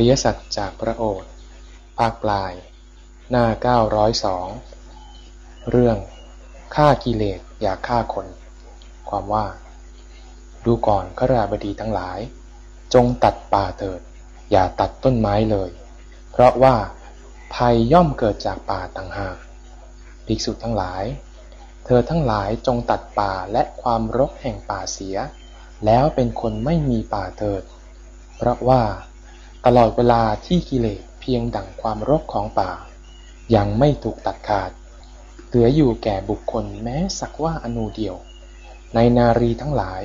ริยสัจจากพระโอษฐ์ภาคปลาย หน้า 902 เรื่องฆ่ากิเลสอย่าฆ่าคน ความว่า ดูก่อนขราบดีทั้งหลาย จงตัดป่าเถิด อย่าตัดต้นไม้เลย เพราะว่าภัยย่อมเกิดจากป่าต่างหากภิกษุทั้งหลาย เธอทั้งหลายจงตัดป่าและความรกแห่งป่าเสีย แล้วเป็นคนไม่มีป่าเถิด เพราะว่า ตลอดเวลาที่กิเลสเพียงดั่งความรกของป่า ยังไม่ถูกตัดขาด เหลืออยู่แก่บุคคลแม้สักว่าอนูเดียว ในนารีทั้งหลาย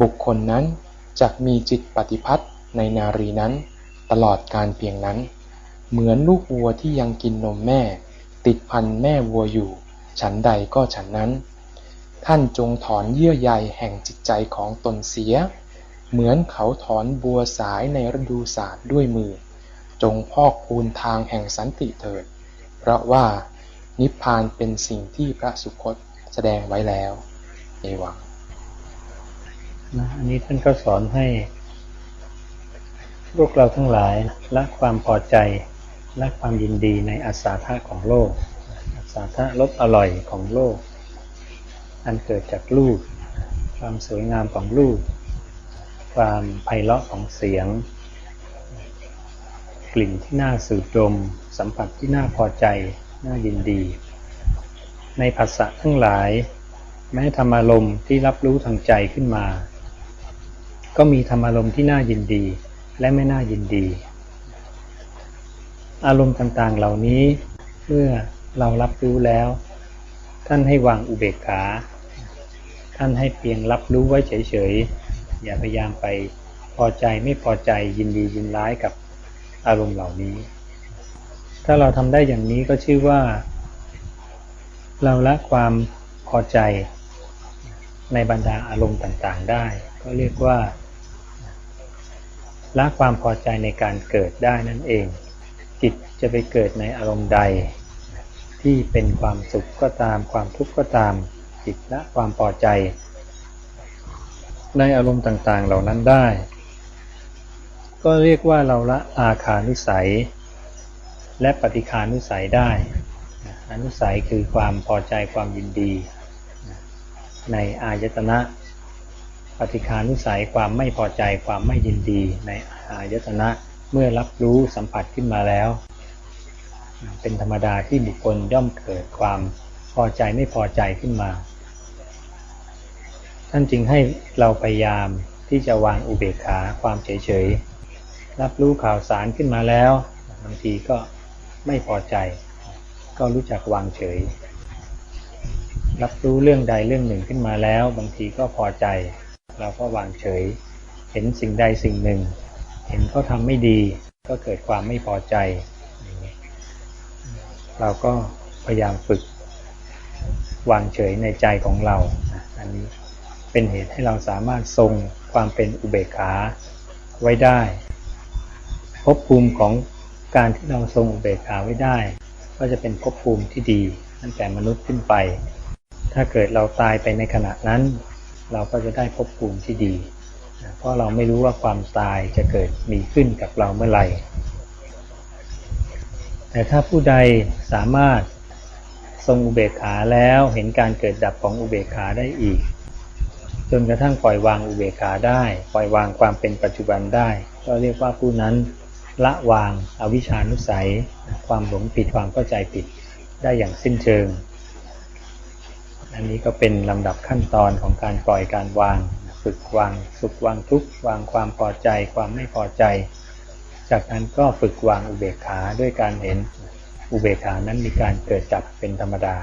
บุคคลนั้นจะมีจิตปฏิพัทธ์ในนารีนั้น ตลอดการเพียงนั้น เหมือนลูกวัวที่ยังกินนมแม่ ติดพันแม่วัวอยู่ ฉันใดก็ฉันนั้น ท่านจงถอนเยื่อใยแห่งจิตใจของตนเสีย เหมือนเขาถอนบัวสายในฤดูศาสตร์ด้วยมือ จงพอกพูนทางแห่งสันติเถิด เพราะว่านิพพานเป็นสิ่งที่พระสุคตแสดงไว้แล้วเอวังนะอันนี้ท่านก็สอนให้พวกเราทั้งหลายละความพอใจละความยินดีในอาสาทะของโลกอาสาทะรสอร่อยของโลก อันเกิดจากรูป ความสวยงามของรูป ความไพเราะของเสียง กลิ่นที่น่าสูดดม สัมผัสที่น่าพอใจ น่ายินดี ในภาษาทั้งหลาย แม้ธรรมารมณ์ที่รับรู้ทางใจขึ้นมา ก็มีธรรมารมณ์ที่น่ายินดีและไม่น่ายินดี อารมณ์ต่างๆเหล่านี้เมื่อเรารับรู้แล้ว ท่านให้วางอุเบกขา ท่านให้เพียงรับรู้ไว้เฉยๆ อย่าพยายามไปพอใจไม่พอใจยินดียินร้ายกับอารมณ์เหล่านี้ ถ้าเราทำได้อย่างนี้ก็ชื่อว่า เราละความพอใจในบรรดาอารมณ์ต่างๆได้ ก็เรียกว่าละความพอใจในการเกิดได้นั่นเอง จิตจะไปเกิดในอารมณ์ใด ที่เป็นความสุขก็ตาม ความทุกข์ก็ตาม จิตละความพอใจ ในอารมณ์ต่างๆ เหล่านั้นได้ ก็เรียกว่าเราละอาคานุสัย และปฏิคานุสัยได้ อนุสัยคือความพอใจความยินดี ในอายตนะปฏิคานุสัยความไม่พอใจความไม่ยินดี ในอายตนะเมื่อรับรู้สัมผัสขึ้นมาแล้ว เป็นธรรมดาที่บุคคลย่อมเกิดความพอใจไม่พอใจขึ้นมาานจึงให้เราพยายามที่จะวางอุเบกขาความเฉยๆ รับรู้ข่าวสารขึ้นมาแล้วบางทีก็ไม่พอใจ ก็รู้จักวางเฉย รับรู้เรื่องใดเรื่องหนึ่งขึ้นมาแล้ว บางทีก็พอใจ เราก็วางเฉย เห็นสิ่งใดสิ่งหนึ่ง เห็นเขาทำไม่ดีก็เกิดความไม่พอใจ เราก็พยายามฝึกวางเฉยในใจของเรา อันนี้ เป็นเหตุให้เราสามารถทรงความเป็นอุเบกขาไว้ได้ภพภูมิของการที่เราทรงอุเบกขาไว้ได้ ก็จะเป็นภพภูมิที่ดีตั้งแต่มนุษย์ขึ้นไป ถ้าเกิดเราตายไปในขณะนั้น เราก็จะได้ภพภูมิที่ดี เพราะเราไม่รู้ว่าความตายจะเกิดมีขึ้นกับเราเมื่อไหร่ แต่ถ้าผู้ใดสามารถทรงอุเบกขาแล้วเห็นการเกิดดับของอุเบกขาได้อีก จนกระทั่งปล่อยวางอุเบกขาได้ ปล่อยวางความเป็นปัจจุบันได้ ก็เรียกว่าผู้นั้นละวางอาวิชานุสัย ความหลงผิดความเข้าใจผิดได้อย่างสิ้นเชิง อันนี้ก็เป็นลำดับขั้นตอนของการปล่อยการวาง ฝึกวางสุขวางทุกข์วางความพอใจ ความไม่พอใจ จากนั้นก็ฝึกวางอุเบกขาด้วยการเห็นอุเบกขานั้นมีการเกิดจับเป็นธรรมดา